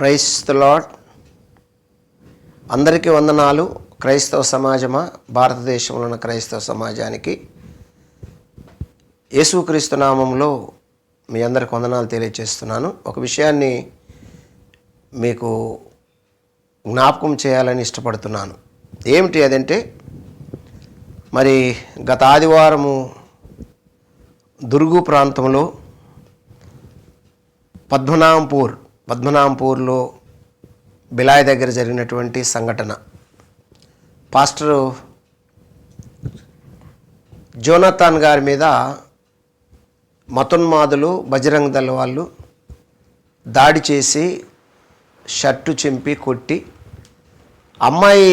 Price అందరికీ వందనాలు. క్రైస్తవ సమాజమా? భారతదేశంలో ఉన్న క్రైస్తవ సమాజానికి. యేసుక్రీస్తు నామంలో మీ అందరికి వందనాలు తెలియజేస్తున్నాను. ఒక విషయాన్ని మీకు జ్ఞాపకం చేయాలని ఇష్టపడుతున్నాను. ఏమిటి అదంటే మరి గత ఆదివారము దుర్గు ప్రాంతంలో పద్మనాంపూర్ పద్మనాంపూర్లో బిలాయ్ దగ్గర జరిగినటువంటి సంఘటన. పాస్టరు జోనతాన్ గారి మీద మతోన్మాదులు బజరంగ దళ వాళ్ళు దాడి చేసి షర్టు చింపి కొట్టి అమ్మాయి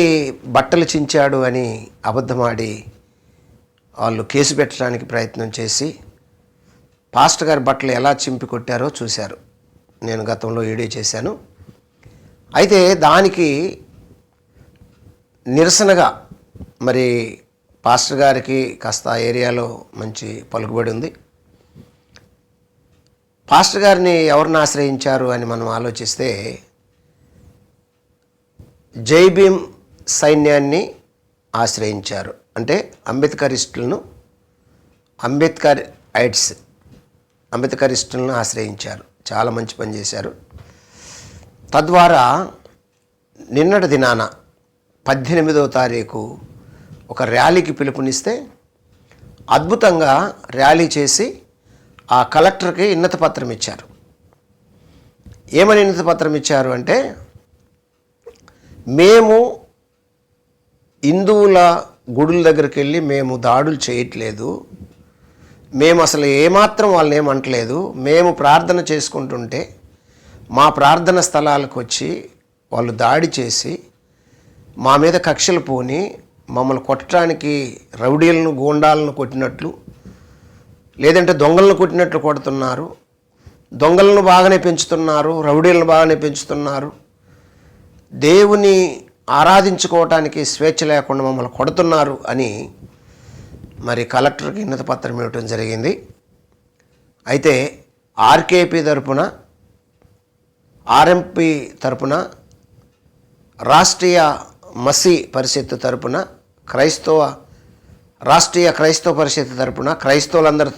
బట్టలు చించాడు అని అబద్ధమాడి వాళ్ళు కేసు పెట్టడానికి ప్రయత్నం చేసి పాస్టర్ గారి బట్టలు ఎలా చింపి కొట్టారో చూశారు. నేను గతంలో వీడియో చేశాను. అయితే దానికి నిరసనగా మరి పాస్టర్ గారికి కాస్త ఏరియాలో మంచి పలుకుబడి ఉంది. పాస్టర్ గారిని ఎవరిని ఆశ్రయించారు అని మనం ఆలోచిస్తే జై భీమ్ సైన్యాన్ని ఆశ్రయించారు. అంటే అంబేద్కరిస్టులను అంబేద్కర్ ఐడ్స్ అంబేద్కరిస్టులను ఆశ్రయించారు. చాలా మంచి పని చేశారు. తద్వారా నిన్నటి దినాన పద్దెనిమిదవ తారీఖు ఒక ర్యాలీకి పిలుపునిస్తే అద్భుతంగా ర్యాలీ చేసి ఆ కలెక్టర్కి ఉన్నత పత్రం ఇచ్చారు. ఏమని ఉన్నత పత్రం ఇచ్చారు అంటే మేము హిందువుల గుడుల దగ్గరికి వెళ్ళి మేము దాడులు చేయట్లేదు. మేము అసలు ఏమాత్రం వాళ్ళని ఏమంటలేదు. మేము ప్రార్థన చేసుకుంటుంటే మా ప్రార్థన స్థలాలకు వచ్చి వాళ్ళు దాడి చేసి మా మీద కక్షలు పోని మమ్మల్ని కొట్టడానికి రౌడీలను గూండాలను కొట్టినట్లు లేదంటే దొంగలను కొట్టినట్లు కొడుతున్నారు. దొంగలను బాగానే పెంచుతున్నారు రౌడీలను బాగానే పెంచుతున్నారు. దేవుని ఆరాధించుకోవటానికి స్వేచ్ఛ లేకుండా మమ్మల్ని కొడుతున్నారు అని మరి కలెక్టర్కి ఉన్నత పత్రం ఇవ్వటం జరిగింది. అయితే ఆర్కేపీ తరపున ఆర్ఎంపీ తరపున రాష్ట్రీయ మసి పరిషత్తు తరపున క్రైస్తవ రాష్ట్రీయ క్రైస్తవ పరిషత్ తరపున క్రైస్తవులందరి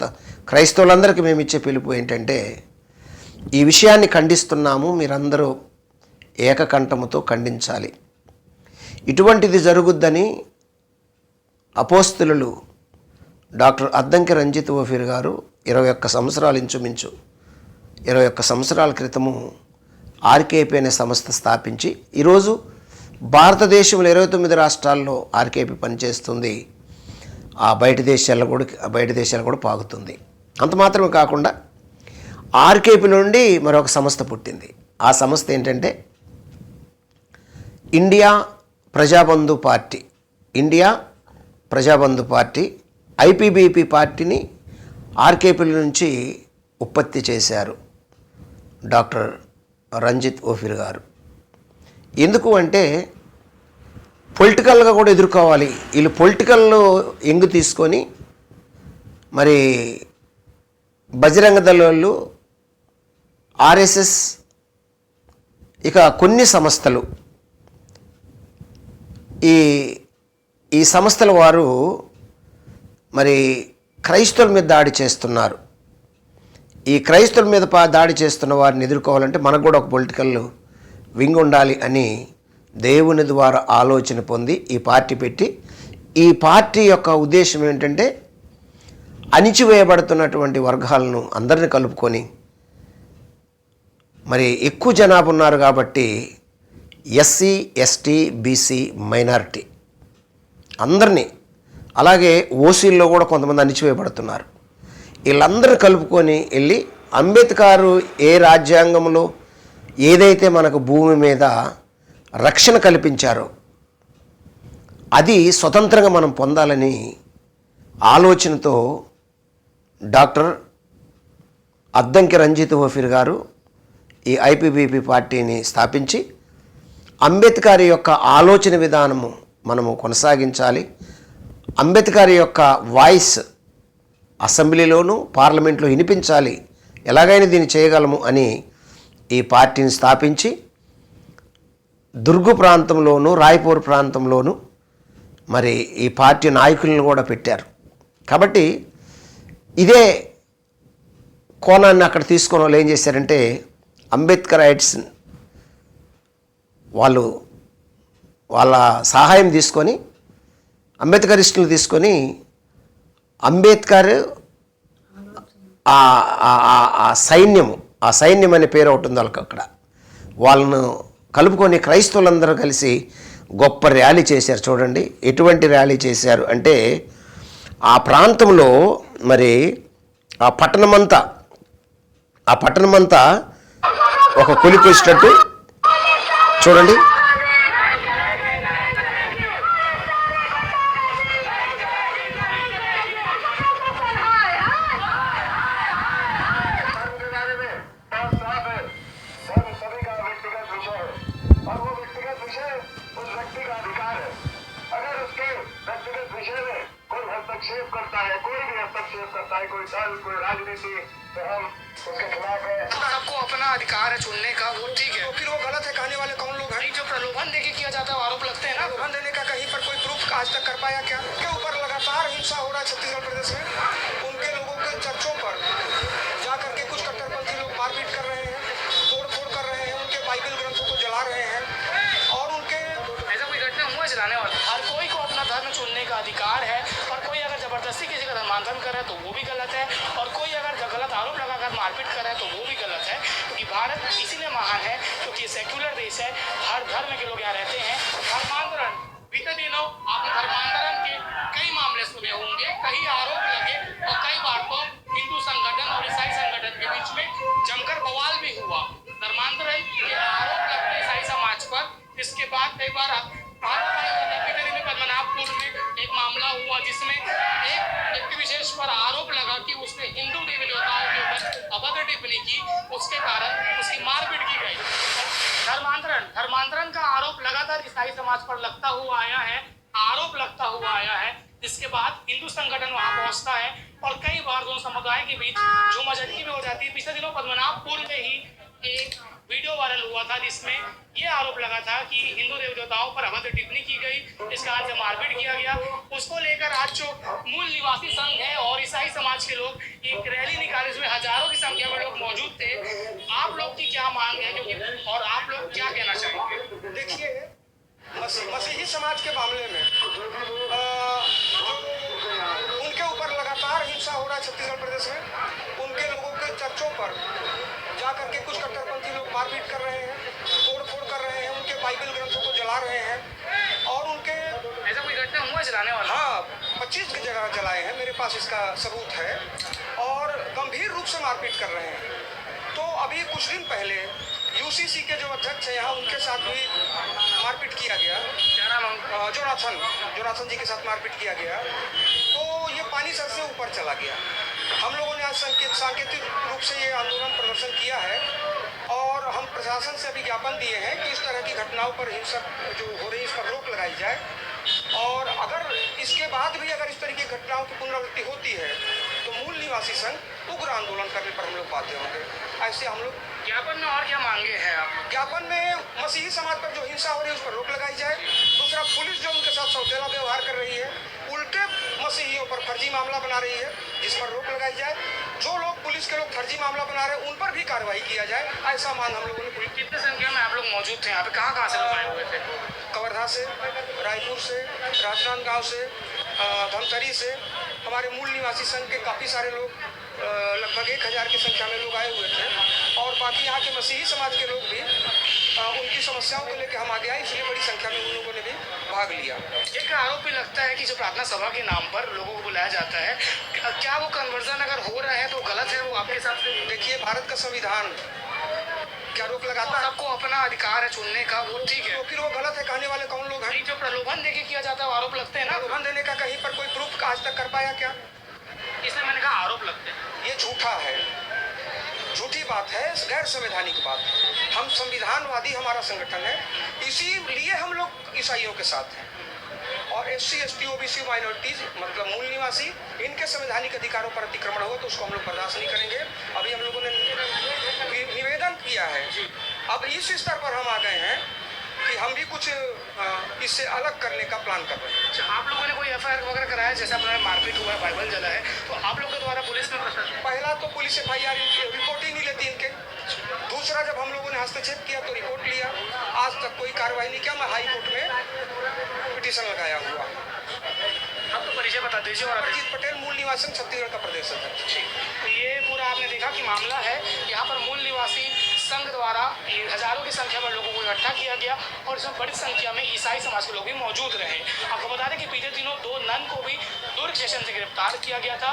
క్రైస్తవులందరికీ మేము ఇచ్చే పిలుపు ఏంటంటే ఈ విషయాన్ని ఖండిస్తున్నాము మీరందరూ ఏకకంఠముతో ఖండించాలి. ఇటువంటిది జరుగుద్దని అపోస్తులు డాక్టర్ అద్దంకి రంజిత్ ఓఫీర్ గారు ఇరవై ఒక్క సంవత్సరాలు ఇంచుమించు ఇరవై ఒక్క సంవత్సరాల క్రితము ఆర్కేపీ అనే సంస్థ స్థాపించి ఈరోజు భారతదేశంలో ఇరవై తొమ్మిది రాష్ట్రాల్లో ఆర్కేపీ పనిచేస్తుంది. ఆ బయట దేశాల్లో కూడా బయట దేశాలు కూడా పాగుతుంది. అంత మాత్రమే కాకుండా ఆర్కేపీ నుండి మరొక సంస్థ పుట్టింది. ఆ సంస్థ ఏంటంటే India Prajabandhu party. India Prajabandhu party IPBP పార్టీని ఆర్కేపీల నుంచి ఉత్పత్తి చేశారు డాక్టర్ రంజిత్ ఓఫిర్ గారు. ఎందుకు అంటే పొలిటికల్గా కూడా ఎదుర్కోవాలి. వీళ్ళు పొలిటికల్లో ఎంగు తీసుకొని మరి బజరంగ దళాలు ఆర్ఎస్ఎస్ ఇక కొన్ని సంస్థలు. ఈ ఈ సంస్థల వారు మరి క్రైస్తవుల మీద దాడి చేస్తున్నారు. ఈ క్రైస్తవుల మీద దాడి చేస్తున్న వారిని ఎదుర్కోవాలంటే మనకు కూడా ఒక పొలిటికల్ వింగ్ ఉండాలి అని దేవుని ద్వారా ఆలోచన పొంది ఈ పార్టీ పెట్టి ఈ పార్టీ యొక్క ఉద్దేశం ఏంటంటే అణిచివేయబడుతున్నటువంటి వర్గాలను అందరిని కలుపుకొని మరి ఎక్కువ జనాభా ఉన్నారు కాబట్టి ఎస్సీ ఎస్టీ బీసీ మైనారిటీ అందరినీ అలాగే ఓసీల్లో కూడా కొంతమంది అణిచివేయబడుతున్నారు. వీళ్ళందరూ కలుపుకొని వెళ్ళి అంబేద్కర్ ఏ రాజ్యాంగంలో ఏదైతే మనకు భూమి మీద రక్షణ కల్పించారో అది స్వతంత్రంగా మనం పొందాలని ఆలోచనతో డాక్టర్ అద్దంకి రంజిత్ ఓఫీర్ గారు ఈ ఐపీబీపీ పార్టీని స్థాపించి అంబేద్కర్ యొక్క ఆలోచన విధానము మనము కొనసాగించాలి. అంబేద్కర్ యొక్క వాయిస్ అసెంబ్లీలోనూ పార్లమెంట్లో వినిపించాలి. ఎలాగైనా దీన్ని చేయగలము అని ఈ పార్టీని స్థాపించి దుర్గు ప్రాంతంలోను రాయపూర్ ప్రాంతంలోను మరి ఈ పార్టీ నాయకులను కూడా పెట్టారు. కాబట్టి ఇదే కోణాన్ని అక్కడ తీసుకొని వాళ్ళు ఏం చేశారంటే అంబేద్కర్ రైట్స్ వాళ్ళు వాళ్ళ సహాయం తీసుకొని అంబేద్కరిస్టులు తీసుకొని అంబేద్కర్ ఆ- ఆ- ఆ సైన్యము ఆ సైన్యం అనే పేరు ఒకటి ఉంది వాళ్ళకి అక్కడ. వాళ్ళను కలుపుకొని క్రైస్తవులందరూ కలిసి గొప్ప ర్యాలీ చేశారు. చూడండి ఎటువంటి ర్యాలీ చేశారు అంటే ఆ ప్రాంతంలో మరి ఆ పట్టణమంతా ఆ పట్టణమంతా ఒక కొలిపేసినట్టు చూడండి. पाया क्या? के ऊपर लगातार हिंसा हो रहा है छत्तीसगढ़ प्रदेश में? उनके लोगों के चर्चों पर जा करके कुछ कट्टरपंथी लोग मारपीट कर रहे हैं तोड़ फोड़ कर रहे हैं उनके बाइबल ग्रंथों को जला रहे हैं और उनके ऐसा कोई घटना हुआ है चलाने वाला? हर कोई को अपना धर्म चुनने का अधिकार है और कोई अगर ज़बरदस्ती किसी का धर्मांतरण करे तो वो भी गलत है और कोई अगर गलत आरोप लगाकर मारपीट करे तो वो भी गलत है क्योंकि भारत इसीलिए महान है क्योंकि ये सेक्युलर देश है हर धर्म के लोग यहाँ रहते हैं धर्मांतरण। बीते दिनों आपने धर्मांतरण के कई मामले सुने होंगे, कई आरोप लगे और कई बार तो हिंदू संगठन और ईसाई संगठन के बीच में जमकर बवाल भी हुआ। ईसाई समाज पर लगता हुआ आया है, आरोप लगता हुआ आया है, जिसके बाद हिंदू संगठन वहाँ पहुँचता है और कई बार दोनों समुदाय के बीच जो मजदगी में हो जाती है। पिछले दिनों पद्मनाभपुर में ही एक वीडियो वायरल हुआ था, जिसमें ये आरोप लगा था कि हिंदू देव देवताओं पर अभद्र टिप्पणी की गई इस से मारपीट किया गया। उसको लेकर आज जो मूल निवासी संघ है और ईसाई समाज के लोग एक रैली निकाले, जिसमें हज़ारों की संख्या में लोग मौजूद थे। आप लोग की क्या मांग है? क्योंकि और आप लोग क्या कहना चाहेंगे? देखिए मसीही समाज के मामले में। जो उनके ऊपर लगातार हिंसा हो रहा है छत्तीसगढ़ प्रदेश में उनके लोगों के चर्चों पर जा करके कुछ कट्टरपंथी लोग मारपीट कर रहे हैं तोड़ फोड़ कर रहे हैं उनके बाइबल ग्रंथों को जला रहे हैं और उनके ऐसा कोई घटना हुआ चलाने वाला? हाँ पच्चीस जगह जलाए हैं मेरे पास इसका सबूत है और गंभीर रूप से मारपीट कर रहे हैं। तो अभी कुछ दिन पहले यूसीसी के जो अध्यक्ष हैं यहाँ उनके साथ भी मारपीट किया गया। क्या नाम उनका? जोनाथन जोनाथन जी के साथ मारपीट किया गया। तो ये पानी सर से ऊपर चला गया। हम लोगों ने आज संकेत सांकेतिक रूप से ये आंदोलन प्रदर्शन किया है और हम प्रशासन से अभी ज्ञापन दिए हैं कि इस तरह की घटनाओं पर हिंसक जो हो रही है इस पर रोक लगाई जाए। और अगर इसके बाद भी अगर इस तरह की घटनाओं की पुनरावृत्ति होती है तो मूल निवासी संघ उग्र आंदोलन करने पर हम लोग बाध्य होंगे। ऐसे हम लोग ज्ञापन में और क्या मांगे हैं आप? ज्ञापन में मसीही समाज पर जो हिंसा हो रही है उस पर रोक लगाई जाए। दूसरा पुलिस जो उनके साथ सौतेला व्यवहार कर रही है उल्टे मसीहियों पर फर्जी मामला बना रही है जिस पर रोक लगाई जाए। जो लोग पुलिस के लोग फर्जी मामला बना रहे हैं उन पर भी कार्रवाई किया जाए ऐसा मान हम लोगों ने पुलिस कितने संख्या में आप लोग मौजूद थे? यहाँ पे कहाँ कहाँ से लोग आए हुए थे? कवर्धा से रायपुर से राजनांदगांव से धमतरी से हमारे मूल निवासी संघ के काफ़ी सारे लोग लगभग एक हज़ार की संख्या में लोग आए हुए थे। और बाकी यहाँ के मसीही समाज के लोग भी उनकी समस्याओं को लेकर हम आगे आए इसलिए बड़ी संख्या में उन लोगों ने भी भाग लिया। एक आरोप भी लगता है कि जो प्रार्थना सभा के नाम पर लोगों को बुलाया जाता है क्या वो कन्वर्जन अगर हो रहा है तो गलत है वो आपके हिसाब से? देखिए भारत का संविधान क्या रोक लगाता है? सबको अपना अधिकार है चुनने का वो ठीक है। तो फिर वो गलत है कहने वाले कौन लोग हैं? जो प्रलोभन देके किया जाता है आरोप लगते हैं ना? प्रलोभन देने का कहीं पर कोई प्रूफ आज तक कर पाया क्या? इसलिए मैंने कहा आरोप लगते हैं। ये झूठा है। झूठी बात है गैर संवैधानिक बात है। हम संविधानवादी हमारा संगठन है। इसीलिए हम लोग ईसाइयों के साथ हैं। और S C S T O B C minorities मतलब मूल निवासी इनके संवैधानिक अधिकारों पर अतिक्रमण हो तो उसको हम लोग बर्दाश्त नहीं करेंगे। अभी हम लोगों ने निवेदन किया है। अब इस स्तर पर हम आ गए हैं हम भी कुछ इससे अलग करने का प्लान कर रहे हैं। अच्छा, आप लोगों ने कोई एफआईआर वगैरह कराया? जैसे अपना मारपीट हुआ है बाइबल जला है तो आप लोग के द्वारा पुलिस में पहला तो police F I R report ही नहीं लेती इनके। दूसरा जब हम लोगों ने हस्तक्षेप किया तो रिपोर्ट लिया। आज तक कोई कार्रवाई नहीं किया मैं हाई कोर्ट में पिटीशन लगाया हुआ। आप तो परिचय बता दीजिए और अजीत पटेल मूल निवासी छत्तीसगढ़ का प्रदेश अध्यक्ष। ठीक। तो ये पूरा आपने देखा कि मामला है यहाँ पर मूल निवासी संघ द्वारा हज़ारों की संख्या में लोगों को इकट्ठा किया गया और इसमें बड़ी संख्या में ईसाई समाज के लोग भी मौजूद रहे। आपको बता दें कि पिछले दिनों दो नन को भी दुर्ग स्टेशन से गिरफ़्तार किया गया था।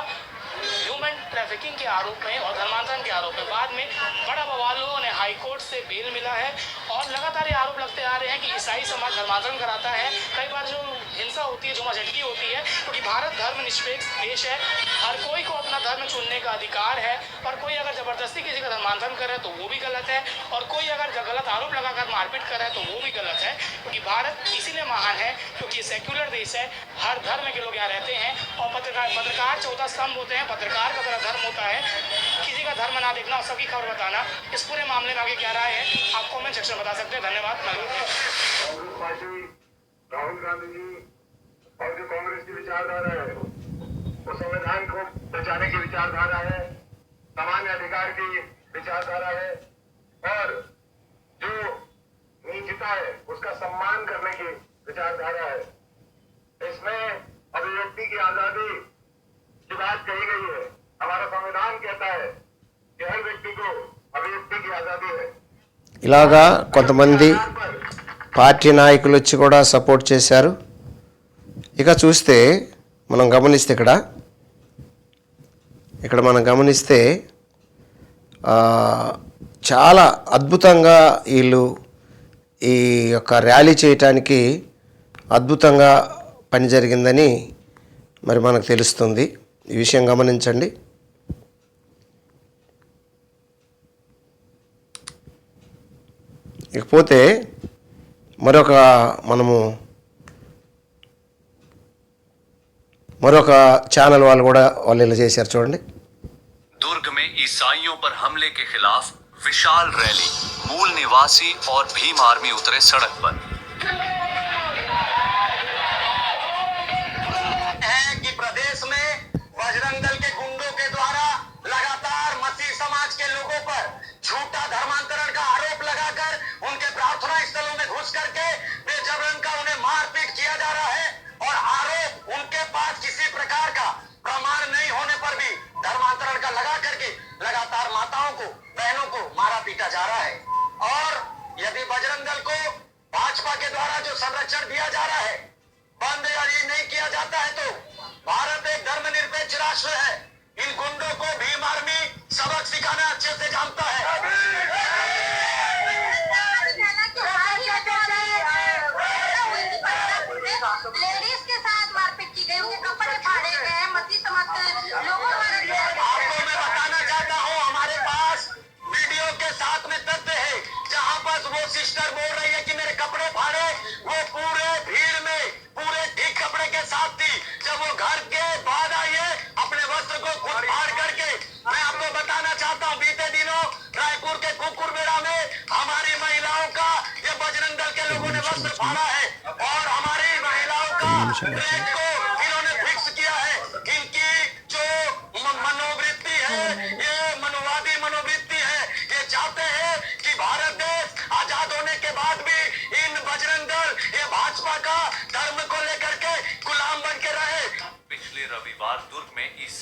ह्यूमन ट्रैफिकिंग के आरोप में और धर्मांतरण के आरोप में बाद में बड़ा बवाल हुआ उन्हें हाई कोर्ट से बेल मिला है और लगातार ये आरोप लगते आ रहे हैं कि ईसाई समाज धर्मांतरण कराता है। कई बार जो हिंसा होती है, जो झटकी होती है, क्योंकि भारत धर्म निष्पेक्ष देश है। हर कोई को अपना धर्म चुनने का अधिकार है और कोई अगर ज़बरदस्ती किसी का धर्मांतरण करे तो वो भी गलत है। और कोई अगर गलत आरोप लगाकर मारपीट करे तो वो भी गलत है, क्योंकि भारत इसीलिए महान है क्योंकि सेक्युलर देश है। हर धर्म के लोग यहाँ रहते हैं और पत्रकार पत्रकार चौदह स्तंभ होते हैं। पत्रकार का बड़ा धर्म होता है, किसी का धर्म ना देखना और सबकी खबर बताना, इस पूरे मामले में आगे क्या राय है, आप कॉमेंट सेक्शन में बता सकते हैं। धन्यवाद राहुल गांधी जी और जो कांग्रेस की विचारधारा है, वो संविधान को बचाने की विचारधारा है, सामान्य अधिकार की विचारधारा है, और जो नीचता है, उसका सम्मान करने की विचारधारा है। इसमें अभिव्यक्ति की आज़ादी की बात कही गई है हमारा संविधान कहता है कि हर व्यक्ति को अभिव्यक्ति की आजादी है ఇలాగా కొంతమంది आधार पर పార్టీ నాయకులు వచ్చి కూడా సపోర్ట్ చేశారు ఇక చూస్తే మనం గమనిస్తే ఇక్కడ ఇక్కడ మనం గమనిస్తే ఆ, చాలా అద్భుతంగా వీళ్ళు ఈ యొక్క ర్యాలీ చేయటానికి అద్భుతంగా పని జరిగిందని మరి మనకు తెలుస్తుంది ఈ విషయం గమనించండి ఇకపోతే మరొక మనము మరొక ఛానల్ వాళ్ళు కూడా వాళ్ళు ఇలా చేశారు చూడండి दुर्ग में ईसाइयों पर हमले के खिलाफ विशाल रैली मूल निवासी और भीम आर्मी उतरे सड़क पर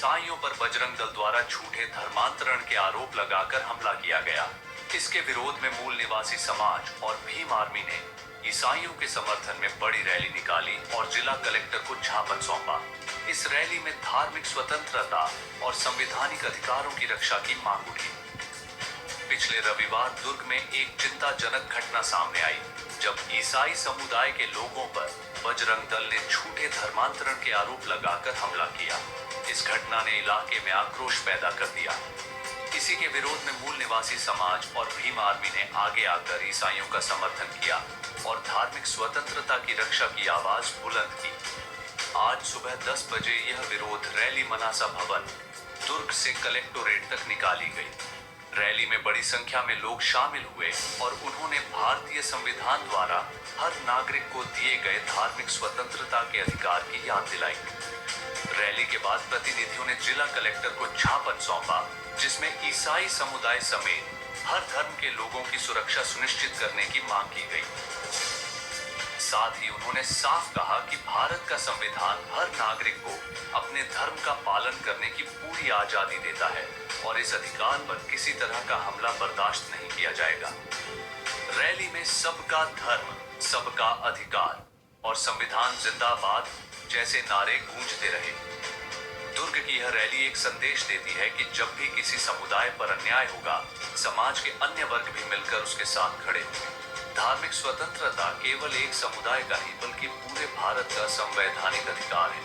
ईसाइयों पर बजरंग दल द्वारा झूठे धर्मांतरण के आरोप लगाकर हमला किया गया। इसके विरोध में मूल निवासी समाज और भीम आर्मी ने ईसाइयों के समर्थन में बड़ी रैली निकाली और जिला कलेक्टर को ज्ञापन सौंपा। इस रैली में धार्मिक स्वतंत्रता और संवैधानिक अधिकारों की रक्षा की मांग उठी। पिछले रविवार दुर्ग में एक चिंताजनक घटना सामने आई, जब ईसाई समुदाय के लोगों पर बजरंग दल ने झूठे धर्मांतरण के आरोप लगाकर हमला किया। इस घटना ने इलाके में आक्रोश पैदा कर दिया। इसी के विरोध में मूल निवासी समाज और भीम आर्मी ने आगे आकर ईसाइयों का समर्थन किया और धार्मिक स्वतंत्रता की रक्षा की आवाज़ बुलंद की। आज सुबह 10 बजे यह विरोध रैली मनासा भवन, दुर्ग से कलेक्टोरेट तक निकाली गई। रैली में बड़ी संख्या में लोग शामिल हुए और उन्होंने भारतीय संविधान द्वारा हर नागरिक को दिए गए धार्मिक स्वतंत्रता के अधिकार की याद दिलाई। रैली के बाद प्रतिनिधियों ने जिला कलेक्टर को ज्ञापन सौंपा, जिसमें ईसाई समुदाय समेत हर धर्म के लोगों की सुरक्षा सुनिश्चित करने की मांग की गई। साथ ही उन्होंने साफ़ कहा कि भारत का संविधान हर नागरिक को अपने धर्म का पालन करने की पूरी आज़ादी देता है और इस अधिकार पर किसी तरह का हमला बर्दाश्त नहीं किया जाएगा। रैली में सबका धर्म, सबका अधिकार और संविधान जिंदाबाद जैसे नारे गूंजते रहे। दुर्ग की यह रैली एक संदेश देती है कि जब भी किसी समुदाय पर अन्याय होगा, समाज के अन्य वर्ग भी मिलकर उसके साथ खड़े होंगे। धार्मिक स्वतंत्रता केवल एक समुदाय का ही, बल्कि पूरे भारत का संवैधानिक अधिकार है।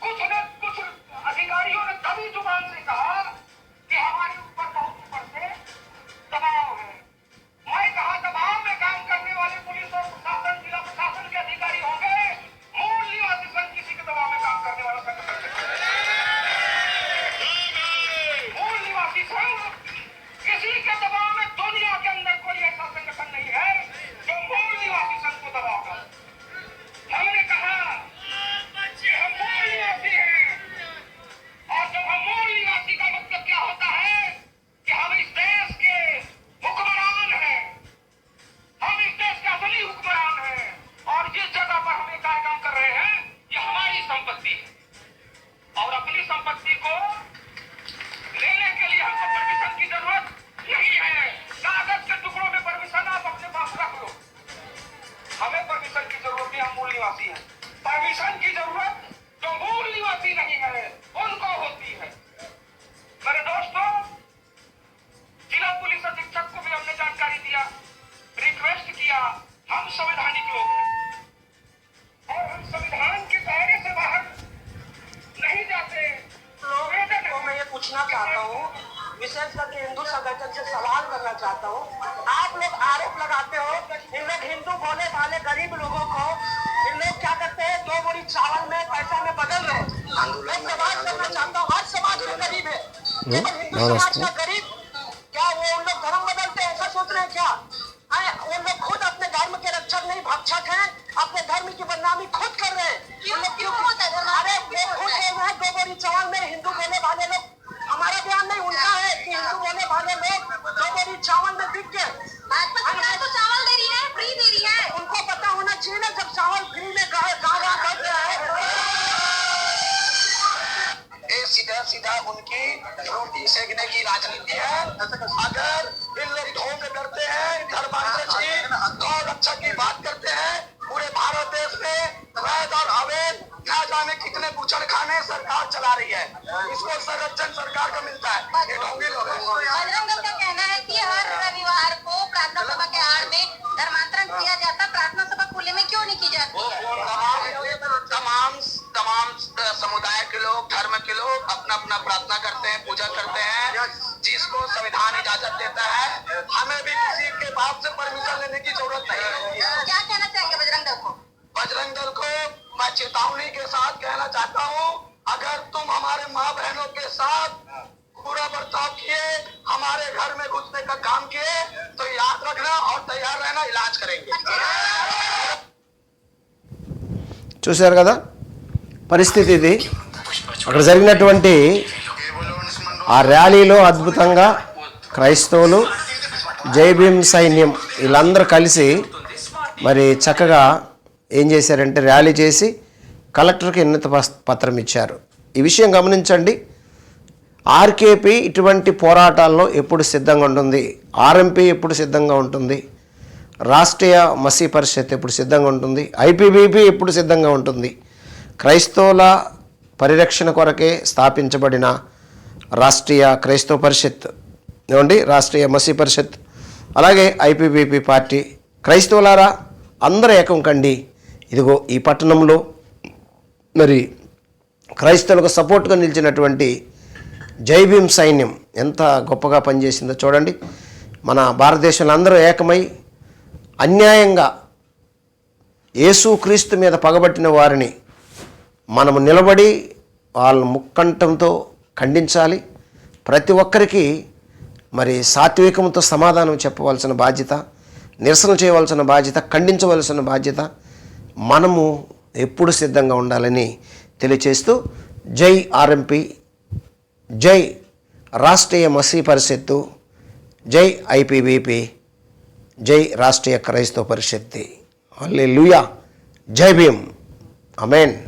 कुछ न कुछ अधिकारियों पूछना चाहता हूँ विशेष करके हिंदू संगठन से सवाल करना चाहता हूँ। आप लोग आरोप लगाते हो इन लोग हिंदू भोले भाले गरीब लोगों को इन लोग क्या करते हैं दो बोरी चावल में पैसा में बदल रहे हैं। मैं सवाल करना चाहता हूँ हर समाज में गरीब है। केवल हिंदू समाज का गरीब क्या वो उन लोग धर्म बदलते हैं ऐसा सोच रहे हैं क्या? आए, वो लोग खुद अपने धर्म के रक्षक नहीं भक्षक हैं अपने धर्म की बदनामी खुद कर रहे हैं। क्यों- उन क्यों होता है अरे वो है दो बोरी चावल में हिंदू बोले वाले लोग हमारा बयान नहीं उनका है कि हिंदू बोले वाले लोग दो बोरी चावल में बिक गए तो चावल दे रही है फ्री दे रही है। उनको पता होना चाहिए ना जब चावल फ्री में है। सीधा सीधा उनकी रोटी सेकने की राजनीति है। अगर इन लोग ढोंग करते हैं धर्मांतर की गौ रक्षा की बात करते हैं। पूरे भारत देश में वैध और अवैध न जाने कितने बुचड़ खाने सरकार चला रही है। इसको संरक्षण सरकार का मिलता है। ये ढोंगी लोग कि हर रविवार को प्रार्थना सभा के आड़ में धर्मांतरण किया जाता। प्रार्थना सभा खुले में क्यों नहीं की जाती तमाम तमाम समुदाय के लोग धर्म के लोग अपना अपना प्रार्थना करते हैं पूजा करते हैं। जिसको संविधान इजाज़त देता है हमें भी किसी के बाप से परमिशन लेने की ज़रूरत नहीं है। क्या कहना चाहेंगे बजरंग दल को? बजरंग दल को मैं चेतावनी के साथ कहना चाहता हूँ अगर तुम हमारे माँ बहनों के साथ बुरा बर्ताव किए हमारे घर में घुसने का काम किए तो याद रखना और तैयार रहना इलाज करेंगे చూశారు కదా పరిస్థితి ఇది అక్కడ జరిగినటువంటి ఆ ర్యాలీలో అద్భుతంగా క్రైస్తవులు జై భీమ్ సైన్యం వీళ్ళందరూ కలిసి మరి చక్కగా ఏం చేశారంటే ర్యాలీ చేసి కలెక్టర్కి ఉన్నత పస్- పత్రం ఇచ్చారు ఈ విషయం గమనించండి ఆర్కేపీ ఇటువంటి పోరాటాల్లో ఎప్పుడు సిద్ధంగా ఉంటుంది? ఆర్ఎంపీ ఎప్పుడు సిద్ధంగా ఉంటుంది? రాష్ట్రీయ మసీ పరిషత్ ఎప్పుడు సిద్ధంగా ఉంటుంది? ఐపీబీపీ ఎప్పుడు సిద్ధంగా ఉంటుంది? క్రైస్తవుల పరిరక్షణ కొరకే స్థాపించబడిన రాష్ట్రీయ క్రైస్తవ పరిషత్ ఏమండి? రాష్ట్రీయ మసీ పరిషత్ అలాగే ఐపీబీపీ పార్టీ క్రైస్తవులారా అందరూ ఏకం కండి. ఇదిగో ఈ పట్టణంలో మరి క్రైస్తవులకు సపోర్ట్గా నిలిచినటువంటి జై భీమ్ సైన్యం ఎంత గొప్పగా పనిచేసిందో చూడండి. మన భారతదేశంలో అందరూ ఏకమై అన్యాయంగా యేసుక్రీస్తు మీద పగబట్టిన వారిని మనము నిలబడి వాళ్ళ ముక్కంఠంతో ఖండించాలి. ప్రతి ఒక్కరికి మరి సాత్వికంతో సమాధానం చెప్పవలసిన బాధ్యత నిరసన చేయవలసిన బాధ్యత ఖండించవలసిన బాధ్యత మనము ఎప్పుడు సిద్ధంగా ఉండాలని తెలియచేస్తూ జై ఆర్ఎంపీ జై రాష్ట్రీయ మసీ పరిషత్తు జై ఐపీబీపీ జై రాష్ట్రీయ క్రైస్తవ పరిషత్తు. అల్లే జై భీమ్. అమెన్